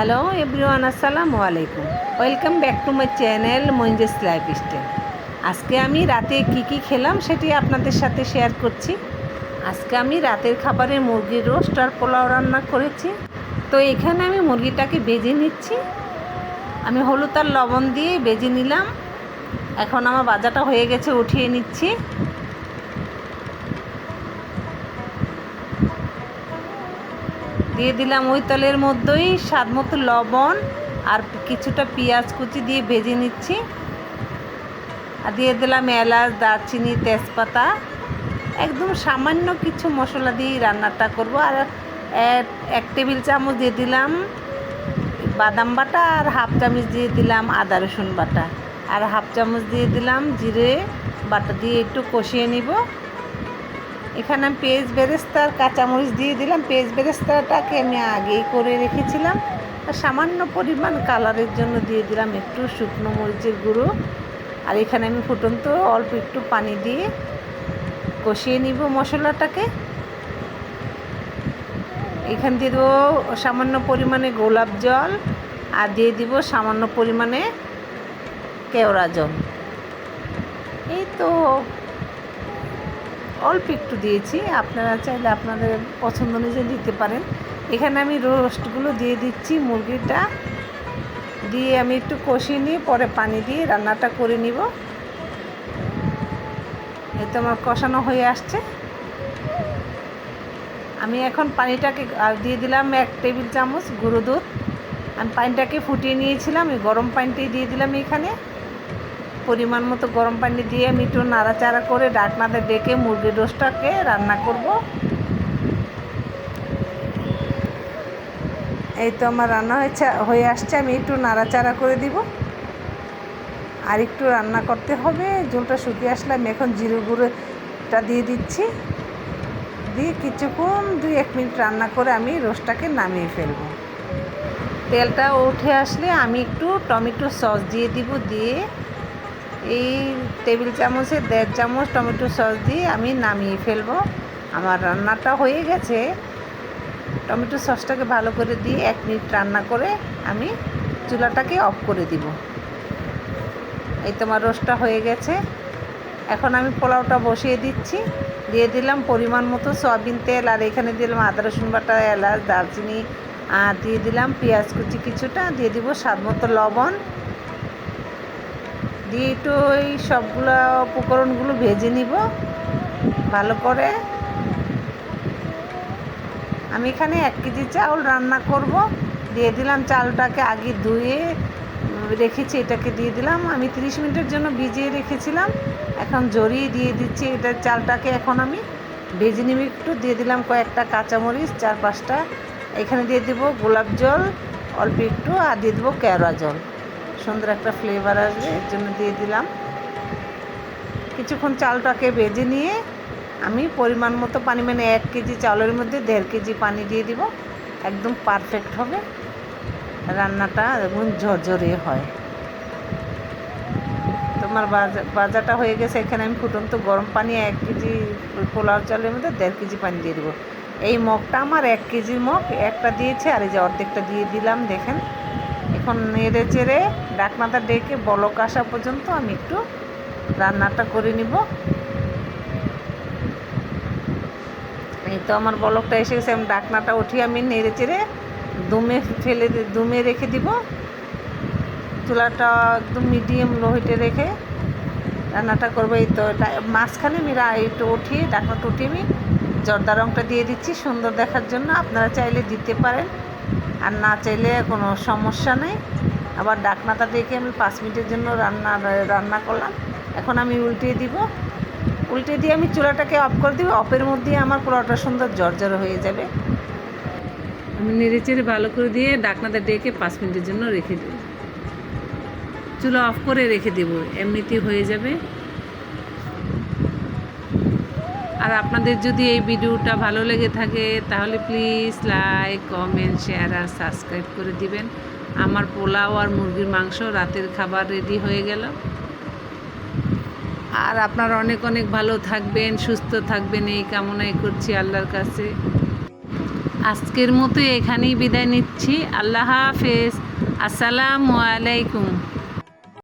Hello everyone, আসসালামু আলাইকুম। Welcome back to my channel মঞ্জেস lifestyle আজকে আমি রাতে কি কি খেলাম সেটি আপনাদের সাথে শেয়ার করছি। আজকে আমি রাতের খাবারে মুরগির রোস্ট আর পোলাও রান্না করেছি। তো এখানে আমি মুরগিটাকে বেজে নিচ্ছি। আমি হলুদ আর লবণ দিয়ে বেজে নিলাম। এখন আমার বাজাটা হয়ে গেছে, উঠিয়ে নিচ্ছি। দিয়ে দিলাম ওই তেলের মধ্যেই স্বাদ মতো লবণ আর কিছুটা পেঁয়াজ কুচি দিয়ে ভেজে নিচ্ছি। আর দিয়ে দিলাম এলাচ, দারচিনি, তেজপাতা। একদম সামান্য কিছু মশলা দিয়ে রান্নাটা করব। আর এক- টেবিল চামচ দিয়ে দিলাম বাদাম বাটা আর হাফ চামচ দিয়ে দিলাম আদা রসুন বাটা। আর হাফ চামচ দিয়ে দিলাম জিরে বাটা দিয়ে একটু কষিয়ে নিব। এখানে আমি পেঁয়াজ বেরেস্তা আর কাঁচামরিচ দিয়ে দিলাম। পেঁয়াজ বেরেস্তাটাকে আমি আগেই করে রেখেছিলাম। আর সামান্য পরিমাণ কালারের জন্য দিয়ে দিলাম একটু শুকনো মরিচের গুঁড়ো। আর এখানে আমি ফুটন্ত অল্প একটু পানি দিয়ে কষিয়ে নিব মশলাটাকে। এখান দিয়ে দেবো সামান্য পরিমাণে গোলাপ জল আর দিয়ে দিব সামান্য পরিমাণে কেওড়া জল। এই তো। অল্প একটু দিয়েছি। আপনারা চাইলে আপনাদের পছন্দ অনুযায়ী দিতে পারেন। এখানে আমি রোস্টগুলো দিয়ে দিচ্ছি মুরগিটা। দিয়ে আমি একটু কষিয়ে নিয়ে পরে পানি দিয়ে রান্নাটা করে নিব। এই তো আমার কষানো হয়ে আসছে। আমি এখন পানিটাকে দিয়ে দিলাম এক টেবিল চামচ গুঁড়ো দুধ। আমি পানিটাকে ফুটিয়ে নিয়েছিলাম, এই গরম পানিটাই দিয়ে দিলাম এখানে। পরিমাণ মতো গরম পানি দিয়ে আমি একটু নাড়াচাড়া করে ডাকনাতে ডেকে মুরগির রোস্টটাকে রান্না করব। এই তো আমার রান্না হয়েছে, হয়ে আসছে, আমি একটু নাড়াচাড়া করে দিব। আর একটু রান্না করতে হবে, ঝোলটা শুকিয়ে আসলে আমি এখন জিরে গুঁড়োটা দিয়ে দিচ্ছি। দিয়ে কিছুক্ষণ দুই এক মিনিট রান্না করে আমি রোস্টটাকে নামিয়ে ফেলব। তেলটা উঠে আসলে আমি একটু টমেটো সস দিয়ে দিব, দিয়ে এই টেবিল চামচে দেড় চামচ টমেটো সস দিয়ে আমি নামিয়ে ফেলব। আমার রান্নাটা হয়ে গেছে। টমেটো সসটাকে ভালো করে দিয়ে এক মিনিট রান্না করে আমি চুলাটাকে অফ করে দিব। এই তোমার রোস্টটা হয়ে গেছে। এখন আমি পোলাওটা বসিয়ে দিচ্ছি। দিয়ে দিলাম পরিমাণ মতো সয়াবিন তেল আর এখানে দিলাম আদা, রসুন বাটা, এলাচ, দারচিনি দিয়ে দিলাম পেঁয়াজ কুচি কিছুটা। দিয়ে দিব স্বাদ মতো লবণ। দিয়ে একটু ওই সবগুলো উপকরণগুলো ভেজে নিব, ভালো করে। আমি এখানে এক কেজি চাউল রান্না করব। দিয়ে দিলাম চালটাকে আগে ধুয়ে রেখেছি, এটাকে দিয়ে দিলাম। আমি 30 মিনিটের জন্য ভিজিয়ে রেখেছিলাম। এখন জড়িয়ে দিয়ে দিচ্ছি এটা চালটাকে। এখন আমি ভেজে নিব একটু। দিয়ে দিলাম কয়েকটা কাঁচামরিচ, চার পাঁচটা। এখানে দিয়ে দেবো গোলাপ জল, অল্প একটু, আর দিয়ে দেবো কেওড়া জল। সুন্দর একটা ফ্লেভার আসবে, এর জন্য দিয়ে দিলাম। কিছুক্ষণ চালটাকে বেজে নিয়ে আমি পরিমাণ মতো পানি মানে এক কেজি চাউলের মধ্যে দেড় কেজি পানি দিয়ে দিব, একদম পারফেক্ট হবে। রান্নাটা এবং ঝরঝরে হয়। তোমার বাজা, বাজাটা হয়ে গেছে, এখানে আমি ফুটন্ত গরম পানি এক কেজি পোলাও চালের মধ্যে দেড় কেজি পানি দিয়ে দেবো। এই মগটা আমার এক কেজি মগ, একটা দিয়েছে আর এই যে অর্ধেকটা দিয়ে দিলাম, দেখেন। এখন নেড়ে চেড়ে ডাকনাটা ডেকে বলক আসা পর্যন্ত আমি একটু রান্নাটা করে নিব। এই তো আমার বলকটা এসে গেছে, আমি ডাকনাটা উঠিয়ে আমি নেড়ে চেড়ে দমে ফেলে দমে রেখে দিব। চুলাটা একদম মিডিয়াম লো হিটে রেখে রান্নাটা করব। এই তো মাঝখানে আমি একটু উঠিয়ে, ডাকনাটা উঠিয়ে আমি জর্দা রঙটা দিয়ে দিচ্ছি সুন্দর দেখার জন্য। আপনারা চাইলে দিতে পারেন। আর না চাইলে কোনো সমস্যা নেই। আবার ডাকনাটা ডেকে আমি পাঁচ মিনিটের জন্য রান্না রান্না করলাম? এখন আমি উল্টিয়ে দিব। উল্টে দিয়ে আমি চুলাটাকে অফ করে দিব। অফের মধ্যে আমার পোলাওটা সুন্দর জর্জর হয়ে যাবে। আমি নেড়ে চেড়ে ভালো করে দিয়ে ডাকনাতে ডেকে পাঁচ মিনিটের জন্য রেখে দেব। চুলা অফ করে রেখে দেব। এমনিতেই হয়ে যাবে। আর আপনাদের যদি এই ভিডিওটা ভালো লেগে থাকে, তাহলে প্লিজ লাইক কমেন্ট শেয়ার আর সাবস্ক্রাইব করে দিবেন। আমার পোলাও আর মুরগির মাংস রাতের খাবার রেডি হয়ে গেল। আর আপনারা অনেক অনেক ভালো থাকবেন, সুস্থ থাকবেন। এই কামনাই করছি আল্লাহর কাছে। আজকের মতো এখানেই বিদায় নিচ্ছি। আল্লাহ হাফেজ। আসসালামু আলাইকুম।